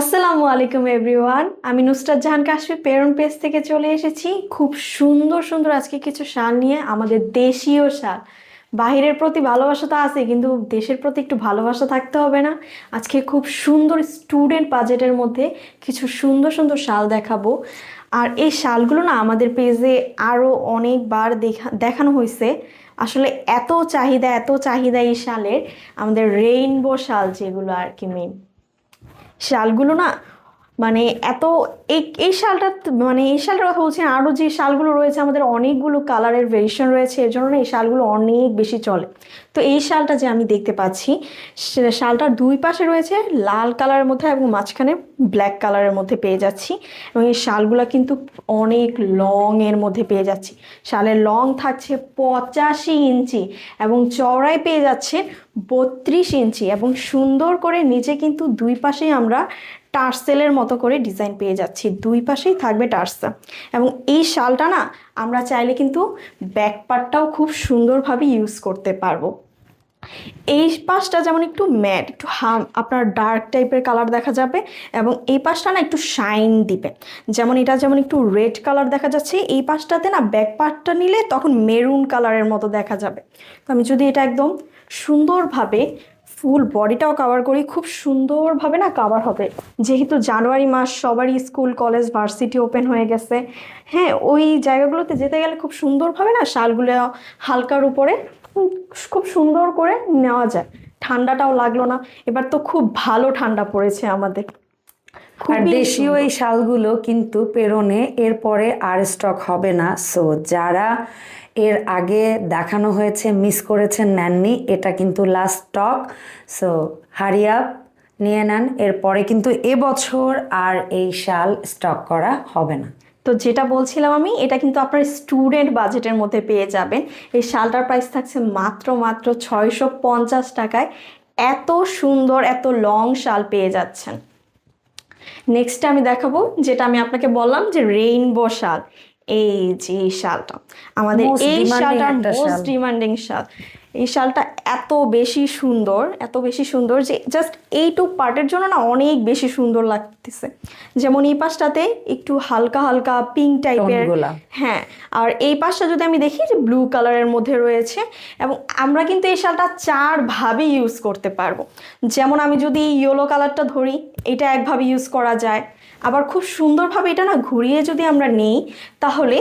আসসালামু আলাইকুম এভরিওয়ান আমি নুসরাত জাহান কাশ্মীর পেরন পেজ থেকে চলে এসেছি। খুব সুন্দর সুন্দর আজকে কিছু শাল নিয়ে আমাদের দেশীয় শাল। বাহিরের প্রতি ভালোবাসা তো আছে কিন্তু দেশের প্রতি একটু ভালোবাসা থাকতে হবে না। আজকে খুব সুন্দর স্টুডেন্ট বাজেটের মধ্যে কিছু সুন্দর সুন্দর শাল দেখাবো। আর এই শালগুলো না আমাদের পেজে আরও অনেকবার দেখা, দেখানো হয়েছে আসলে এত চাহিদা এত চাহিদা এই শালের। আমাদের রেইনবো শাল যেগুলো আর কি মেন শালগুলো না মানে এত এই এই শালটা মানে এই শালটার কথা বলছি আরও যে শালগুলো রয়েছে, আমাদের অনেকগুলো কালারের ভেরিয়েশন রয়েছে, এর জন্য এই শালগুলো অনেক বেশি চলে। তো এই শালটা যে আমি দেখতে পাচ্ছি শালটার দুই পাশে রয়েছে লাল কালারের মধ্যে এবং মাঝখানে ব্ল্যাক কালারের মধ্যে পেয়ে যাচ্ছি এবং এই শালগুলো কিন্তু অনেক লং এর মধ্যে পেয়ে যাচ্ছি। শালের লং থাকছে পঁচাশি ইঞ্চি এবং চওড়ায় পেয়ে যাচ্ছে বত্রিশ ইঞ্চি এবং সুন্দর করে নিচে কিন্তু দুই পাশেই আমরা টার্সেলের মতো করে ডিজাইন পেয়ে যাচ্ছি। দুই পাশেই থাকবে টার্সেল এবং এই শালটা না, আমরা চাইলে কিন্তু ব্যাক পার্টটাও খুব সুন্দরভাবে ইউজ করতে পারব। এই পাশটা যেমন একটু ম্যাট একটু হাম, আপনার ডার্ক টাইপের কালার দেখা যাবে এবং এই পাশটা না একটু শাইন দিবে। যেমন এটা যেমন একটু রেড কালার দেখা যাচ্ছে, এই পাশটাতে না ব্যাক পার্টটা নিলে তখন মেরুন কালারের মতো দেখা যাবে। তো আমি যদি এটা একদম সুন্দরভাবে ফুল বডিটাও কাভার করি, খুব সুন্দরভাবে না কাভার হবে। যেহেতু জানুয়ারি মাস, সবারই স্কুল, কলেজ ভার্সিটি ওপেন হয়ে গেছে। হ্যাঁ ওই জায়গাগুলোতে যেতে গেলে খুব সুন্দরভাবে না শালগুলো হালকার উপরে খুব সুন্দর করে নেওয়া যায়। ঠান্ডাটাও লাগল না। এবার তো খুব ভালো ঠান্ডা পড়েছে আমাদের। আর দেশীয় এই শালগুলো কিন্তু পেরোনে এরপরে আর স্টক হবে না। সো যারা এর আগে দেখানো হয়েছে মিস করেছেন নেননি এটা কিন্তু লাস্ট স্টক সো হারিয়া নিয়ে নেন। এরপরে কিন্তু এবছর আর এই শাল স্টক করা হবে না। তো যেটা বলছিলাম আমি এটা কিন্তু আপনার স্টুডেন্ট বাজেটের মধ্যে পেয়ে যাবেন। এই শালটার প্রাইস থাকছে মাত্র মাত্র ছয়শো পঞ্চাশ টাকায়। এত সুন্দর এত লং শাল পেয়ে যাচ্ছেন। নেক্সট আমি দেখাবো যেটা আমি আপনাকে বললাম যে রেইনবো শাল। এই যে শালটা আমাদের এই শালটা মোস্ট ডিমান্ডিং শাল। এই শালটা এত বেশি সুন্দর এত বেশি সুন্দর যে জাস্ট এইটুক পার্টের জন্য না অনেক বেশি সুন্দর লাগতেছে। যেমন এই পাশটাতে একটু হালকা হালকা পিঙ্ক টাইপের। হ্যাঁ আর এই পাশটা যদি আমি দেখি যে ব্লু কালারের মধ্যে রয়েছে এবং আমরা কিন্তু এই শালটা চারভাবে ইউজ করতে পারব। যেমন আমি যদি ইয়েলো কালারটা ধরি এটা একভাবে ইউজ করা যায়। আবার খুব সুন্দরভাবে এটা না ঘুরিয়ে যদি আমরা নেই তাহলে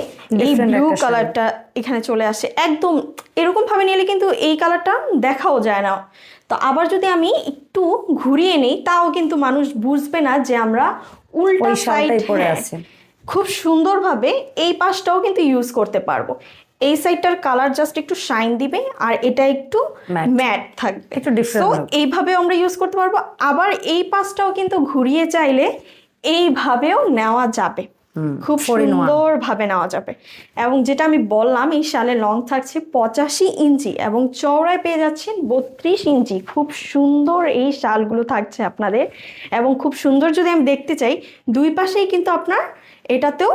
এই ব্লু কালারটা এখানে চলে আসে একদম এরকমভাবে নিলে কিন্তু এই কালারটা দেখাও যায় না তো আবার যদি আমি একটু ঘুরিয়ে নিই তাও কিন্তু মানুষ বুঝবে না যে আমরা উল্টা সাইড পরে আছে। খুব সুন্দরভাবে এই পাশটাও কিন্তু ইউজ করতে পারব এই সাইডটার কালার জাস্ট একটু শাইন দিবে আর এটা একটু। ম্যাট থাকবে একটু হবে। এইভাবে আমরা ইউজ করতে পারব আবার এই পাশটাও কিন্তু ঘুরিয়ে চাইলে এইভাবেও নেওয়া যাবে খুব সুন্দর ভাবে নেওয়া যাবে। এবং যেটা আমি বললাম এই শালে লং থাকছে পঁচাশি ইঞ্চি এবং চওড়ায় পেয়ে যাচ্ছেন বত্রিশ ইঞ্চি। খুব সুন্দর এই শালগুলো থাকছে আপনাদের। এবং খুব সুন্দর যদি আমি দেখতে চাই দুই পাশেই কিন্তু আপনার এটাতেও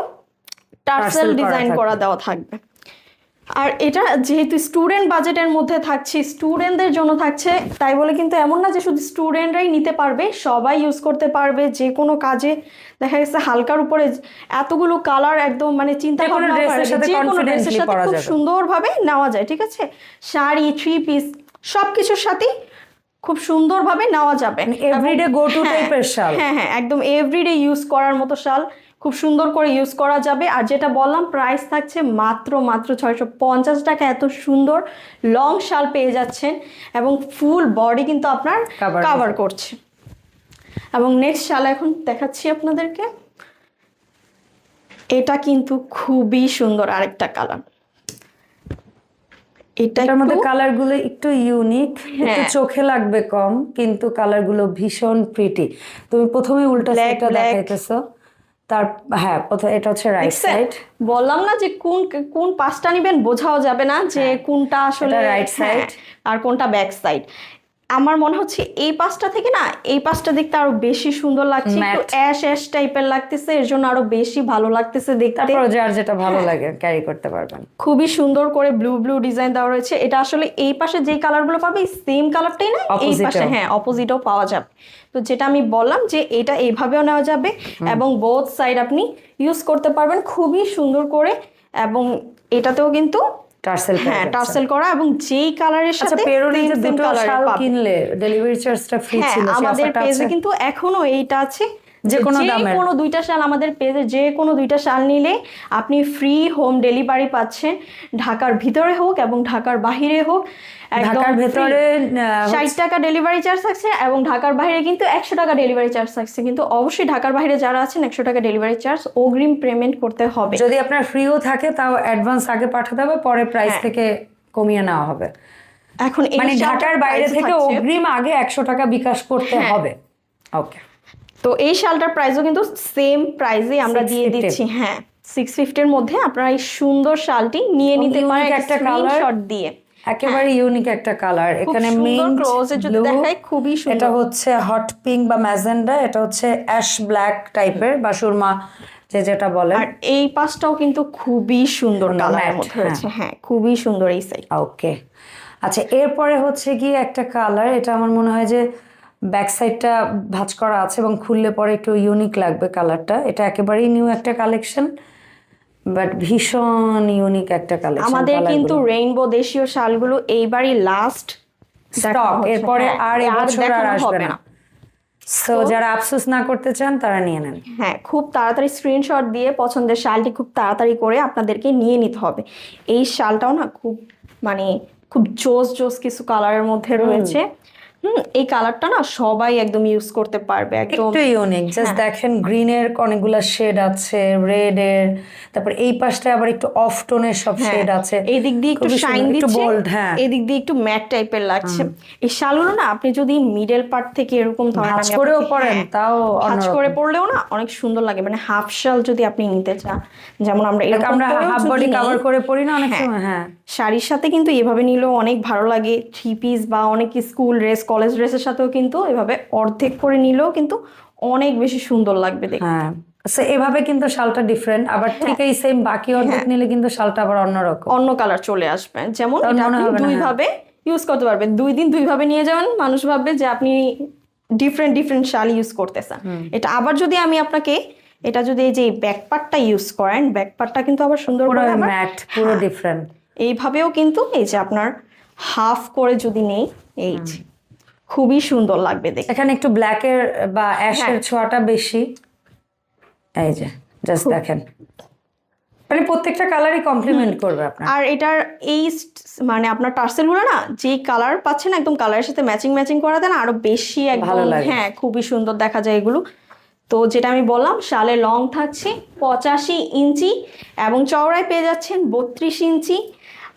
টার্সেল ডিজাইন করা দেওয়া থাকবে। আর এটা যেহেতু স্টুডেন্ট বাজেটের মধ্যে থাকছে স্টুডেন্টদের জন্য থাকছে তাই বলে কিন্তু এমন না যে শুধু স্টুডেন্টরাই নিতে পারবে সবাই ইউজ করতে পারবে যে কোনো কাজে দেখা গেছে হালকার উপরে এতগুলো কালার একদম মানে চিন্তা ভাবনা করে সাথে যে কোনো ড্রেসের সাথে খুব সুন্দরভাবে নেওয়া যায় ঠিক আছে? শাড়ি থ্রি পিস সব কিছুর সাথেই খুব সুন্দরভাবে নেওয়া যাবে। এভরিডে গো টু টাইপের শাল। হ্যাঁ হ্যাঁ একদম এভরিডে ইউজ করার মতো শাল। খুব সুন্দর করে ইউজ করা যাবে। আর যেটা বললাম প্রাইস থাকছে মাত্র মাত্র ছয়শো পঞ্চাশ টাকা। এত সুন্দর লং শাল পেয়ে যাচ্ছেন এবং ফুল বডি কিন্তু আপনার কাভার করছে। এবং নেক্সট শাল এখন দেখাচ্ছি আপনাদেরকে। এটা কিন্তু খুবই সুন্দর আরেকটা কালার এটা এটার মধ্যে একটু- কালারগুলো একটু ইউনিক একটু হ্যাঁ। চোখে লাগবে কম কিন্তু কালারগুলো ভীষণ প্রিটি তুমি প্রথমে উল্টা সাইডটা দেখাইতেছো। তার হ্যাঁ এটা হচ্ছে রাইট সাইড বললাম না যে কোন কোন পাশটা নিবেন বোঝাও যাবে না যে কোনটা আসলে রাইট হ্যাঁ, আর কোনটা ব্যাক সাইড আমার মনে হচ্ছে এই পাশটা থেকে না এই পাশটা দেখতে আরও বেশি সুন্দর লাগছে একটু অ্যাশ অ্যাশ টাইপের লাগতেছে এর জন্য আরও বেশি ভালো লাগতেছে দেখতে। তারপর যার যেটা হ্যাঁ। ভালো লাগে ক্যারি করতে পারবেন। খুবই সুন্দর করে ব্লু ব্লু ডিজাইন দেওয়া রয়েছে। এটা আসলে এই পাশে যেই কালারগুলো পাবে সেম কালারটাই না এই পাশে হ্যাঁ অপোজিটও পাওয়া যাবে। তো যেটা আমি বললাম যে এটা এইভাবেও নেওয়া যাবে এবং বোথ সাইড আপনি ইউজ করতে পারবেন খুবই সুন্দর করে এবং এটাতেও কিন্তু টার্সেল হ্যাঁ টার্সেল করা এবং যেই কালারের আচ্ছা সাথে পেরোনি দুটো শাল কিনলে ডেলিভারি চার্জটা ফ্রি ছিল আমাদের পেজে কিন্তু এখনও এইটা আছে। যে কোনো দামের? কোনো দুইটা শাল আমাদের পেজে যে কোনো দুইটা শাল নিলে আপনি ফ্রি হোম ডেলিভারি পাচ্ছেন ঢাকার ভিতরে হোক এবং ঢাকার বাহিরে হোক ঢাকার। ভেতরে ষাট টাকা ডেলিভারি চার্জ থাকছে এবং ঢাকার বাইরে কিন্তু একশো টাকা ডেলিভারি চার্জ থাকছে কিন্তু অবশ্যই ঢাকার বাইরে যারা আছেন একশো টাকা ডেলিভারি চার্জ অগ্রিম পেমেন্ট করতে হবে যদি আপনার ফ্রিও থাকে তাও অ্যাডভান্স আগে পাঠাতে হবে পরে প্রাইস হ্যাঁ। থেকে কমিয়ে নেওয়া হবে এখন মানে ঢাকার বাইরে থেকে অগ্রিম আগে একশো টাকা বিকাশ করতে হ্যাঁ। হবে ওকে তো এই শালটার প্রাইসও কিন্তু সেম প্রাইসেই আমরা দিয়ে 650 দিচ্ছি হ্যাঁ। সিক্স ফিফটির মধ্যে আপনারা এই সুন্দর শালটি নিয়ে নিতে পারেন একটা স্ক্রিনশট দিয়ে। একেবারে ইউনিক একটা কালার এখানে close এ যদি দেখাই, খুবই সুন্দর। এটা হচ্ছে হট পিঙ্ক বা ম্যাজেন্ডা এটা হচ্ছে অ্যাশ ব্ল্যাক টাইপের বা সুরমা যে যেটা বলে। আর এই পাশটাও কিন্তু খুবই সুন্দর সুন্দর, কালারের মধ্যে রয়েছে হ্যাঁ খুবই সুন্দর এই সাইড ওকে আচ্ছা এরপরে হচ্ছে গিয়ে একটা কালার এটা আমার মনে হয় যে ব্যাক সাইডটা ভাঁজ করা আছে এবং খুললে পরে একটু ইউনিক লাগবে কালারটা এটা একেবারেই নিউ একটা কালেকশন বাট ভীষণ ইউনিক একটা কালেকশন আমাদের কিন্তু রেইনবো দেশীয় শালগুলো এইবারই লাস্ট স্টক এরপরে আর এবছর আর আসবে না। না। সো যারা আফসোস না করতে চান তারা নিয়ে নেন। হ্যাঁ খুব তাড়াতাড়ি স্ক্রিনশট দিয়ে পছন্দের শালটি খুব তাড়াতাড়ি করে আপনাদেরকে নিয়ে নিতে হবে। এই শালটাও না খুব মানে খুব জোস জোস কিছু কালারের মধ্যে রয়েছে। হুম এই কালারটা না সবাই একদম ইউজ করতে পারবে একদম একটু ইউনিক জাস্ট দেখেন গ্রিনের অনেকগুলা শেড আছে রেড এর তারপর এই পাশটায় আবার একটু অফ টোনের সব শেড আছে। হ্যাঁ, এই দিক দিয়ে একটু শাইন দিচ্ছে বোল্ড হ্যাঁ। এই দিক দিয়ে একটু ম্যাট টাইপের লাগছে। এই শালগুলো না আপনি যদি মিডল পার্ট থেকে এরকম ধরেন আমি করেও পরেন হ্যাঁ, তাও ভাঁজ অন্যরকম। করে পরলেও না অনেক সুন্দর লাগে মানে হাফ শাল যদি আপনি নিতে চান যেমন আমরা এরকম আমরা হাফ বডি কভার করে পরি না অনেক হ্যাঁ। সময় হ্যাঁ। শাড়ির সাথে কিন্তু এভাবে নিলেও অনেক ভালো লাগে থ্রি পিস বা অনেক স্কুল ড্রেস কলেজ ড্রেসের সাথেও কিন্তু এভাবে অর্ধেক করে নিলেও কিন্তু অনেক বেশি সুন্দর লাগবে দেখতে। হ্যাঁ। সো এভাবে কিন্তু শালটা ডিফারেন্ট আবার ঠিক এই সেম বাকি অর্ধেক নিলে কিন্তু শালটা আবার অন্যরকম। অন্য কালার চলে আসবে। যেমন তখন এটা মনে আপনি হবে না, দুই হ্যাঁ। ভাবে ইউজ করতে পারবেন। দুই দিন দুই ভাবে নিয়ে যাবেন মানুষ ভাববে যে আপনি ডিফারেন্ট ডিফারেন্ট শাল ইউজ করতেছেন। এটা আবার যদি আমি আপনাকে এটা যদি এই যে ব্যাক পার্টটা ইউজ করেন ব্যাক পার্টটা কিন্তু আবার সুন্দর করে ম্যাট পুরো ডিফারেন্ট এইভাবেও কিন্তু এই যে আপনার হাফ করে যদি নেই এই যে। খুবই সুন্দর লাগবে দেখতে। এখানে একটু ব্ল্যাকের বা অ্যাশের। ছোঁয়াটা বেশি। এই যে জাস্ট দেখেন। মানে প্রত্যেকটা কালারই কমপ্লিমেন্ট করবে আপনার। আর এটার এই মানে আপনার টার্সেলগুলো না যেই কালার পাচ্ছেন একদম কালারের সাথে ম্যাচিং ম্যাচিং করা দেন আরও বেশি ভালো লাগে। হ্যাঁ খুবই সুন্দর দেখা যায় এগুলো। তো যেটা আমি বললাম শালে লং থাকছে পঁচাশি ইঞ্চি এবং চওড়ায় পেয়ে যাচ্ছেন বত্রিশ ইঞ্চি।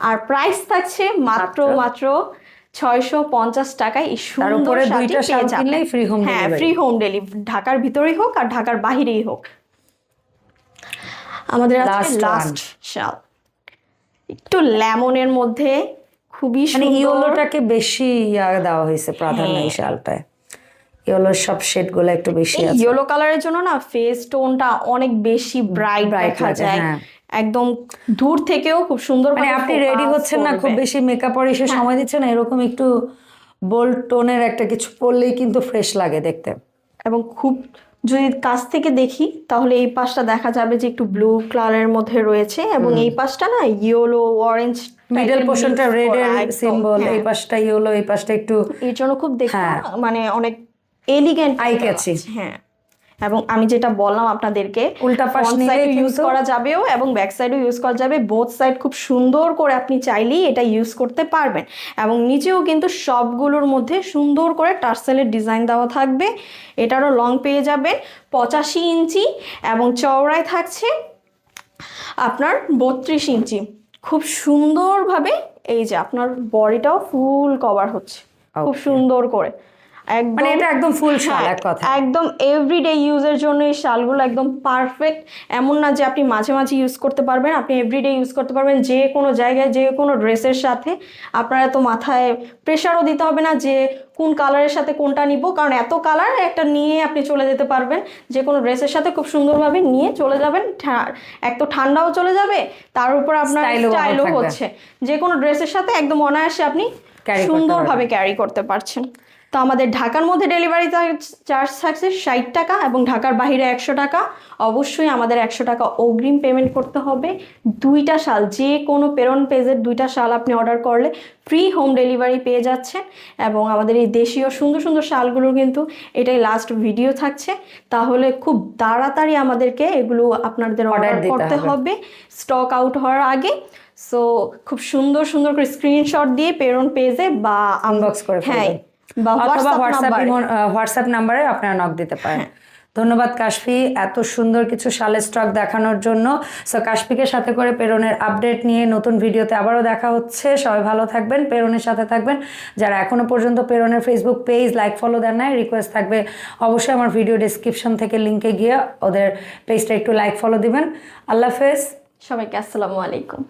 আর প্রাইস থাকছে মাত্র। মাত্র? ছয়শো পঞ্চাশ টাকায় এই সুন্দর পেয়ে যাবেন। হ্যাঁ ফ্রি হোম ডেলিভারি ঢাকার ভিতরেই হোক আর ঢাকার বাহিরেই হোক। আমাদের আছে লাস্ট শাল। একটু লেমনের মধ্যে খুবই মানে ইয়েলোটাকে বেশি ইয়া দেওয়া হয়েছে প্রাধান্য এই শালটায়। ইয়েলোর সব শেডগুলো একটু বেশি আছে। ইয়েলো কালারের জন্য না ফেস টোনটা অনেক বেশি ব্রাইট দেখা যায়। হ্যাঁ। একদম দূর থেকেও খুব সুন্দর মানে আপনি রেডি হচ্ছেন না খুব বেশি মেকআপ আর হ্যাঁ। এসে সময় দিচ্ছেন এরকম একটু বোল্ড টোনের একটা কিছু পরলেই কিন্তু ফ্রেশ লাগে দেখতে এবং খুব যদি কাছ থেকে দেখি তাহলে এই পাশটা দেখা যাবে যে একটু ব্লু কালারের মধ্যে রয়েছে এবং এই পাশটা না ইয়েলো অরেঞ্জ মিডল পোর্শনটা রেড এর সিম্বল হ্যাঁ। এই পাশটা ইয়েলো এই পাশটা একটু এর জন্য খুব দেখতে হ্যাঁ। মানে অনেক এলিগেন্ট আই catchy। হ্যাঁ এবং আমি যেটা বললাম আপনাদেরকে উল্টা পাশ ইউজ করা যাবেও এবং ব্যাক সাইডও ইউজ করা যাবে। বোথ সাইড খুব সুন্দর করে আপনি চাইলেই এটা ইউজ করতে পারবেন। এবং নিচেও কিন্তু সবগুলোর মধ্যে সুন্দর করে টার্সেলের ডিজাইন দেওয়া থাকবে। এটারও লং পেয়ে যাবেন পঁচাশি ইঞ্চি এবং চওড়ায় থাকছে আপনার বত্রিশ ইঞ্চি। খুব সুন্দরভাবে এই যে আপনার বডিটাও ফুল কভার হচ্ছে। খুব সুন্দর করে। মানে এটা একদম ফুল শাল হ্যাঁ, এক কথা একদম এভরিডে ইউজের জন্য এই শালগুলো একদম পারফেক্ট এমন না যে আপনি মাঝে মাঝে ইউজ করতে পারবেন আপনি এভরিডে ইউজ করতে পারবেন যে কোনো জায়গায় যে কোনো ড্রেসের সাথে। আপনার এত মাথায় প্রেশারও দিতে হবে না যে কোন কালারের সাথে কোনটা নিব কারণ এত কালার একটা নিয়ে আপনি চলে যেতে পারবেন। যে কোনো ড্রেসের সাথে খুব সুন্দরভাবে নিয়ে চলে যাবেন এক তো ঠান্ডাও চলে যাবে তার উপর আপনার স্টাইলও হচ্ছে। যে কোনো ড্রেসের সাথে একদম অনায়াসে আপনি সুন্দরভাবে ক্যারি করতে পারছেন। তো আমাদের ঢাকার মধ্যে ডেলিভারি চার্জ থাকছে ষাট টাকা এবং ঢাকার বাইরে একশো টাকা। অবশ্যই আমাদের একশো টাকা অগ্রিম পেমেন্ট করতে হবে। দুইটা শাল যে কোনো প্রেরণ পেজের দুইটা শাল আপনি অর্ডার করলে ফ্রি হোম ডেলিভারি পেয়ে যাচ্ছেন এবং আমাদের এই দেশীয় সুন্দর সুন্দর শালগুলো কিন্তু এটাই লাস্ট ভিডিও থাকছে। তাহলে খুব তাড়াতাড়ি আমাদেরকে এগুলো আপনাদের অর্ডার করতে হবে। স্টক আউট হওয়ার আগে। সো খুব সুন্দর সুন্দর করে স্ক্রিনশট দিয়ে প্রেরণ পেজে বা Inbox করে হ্যাঁ অথবা হোয়াটসঅ্যাপ হোয়াটসঅ্যাপ নাম্বারে আপনারা নক দিতে পারেন। ধন্যবাদ কাশফি এত সুন্দর কিছু শালের স্টক দেখানোর জন্য। সো কাশফিকে সাথে করে পেরনের আপডেট নিয়ে নতুন ভিডিওতে আবারও দেখা হচ্ছে। সবাই ভালো থাকবেন পেরনের সাথে থাকবেন। যারা এখনও পর্যন্ত পেরনের ফেসবুক পেজ লাইক ফলো দেন নাই রিকোয়েস্ট থাকবে অবশ্যই আমার ভিডিও ডিসক্রিপশন থেকে লিঙ্কে গিয়ে ওদের পেজটা একটু লাইক ফলো দিবেন। আল্লাহ হাফেজ। সবাইকে আসসালামু আলাইকুম।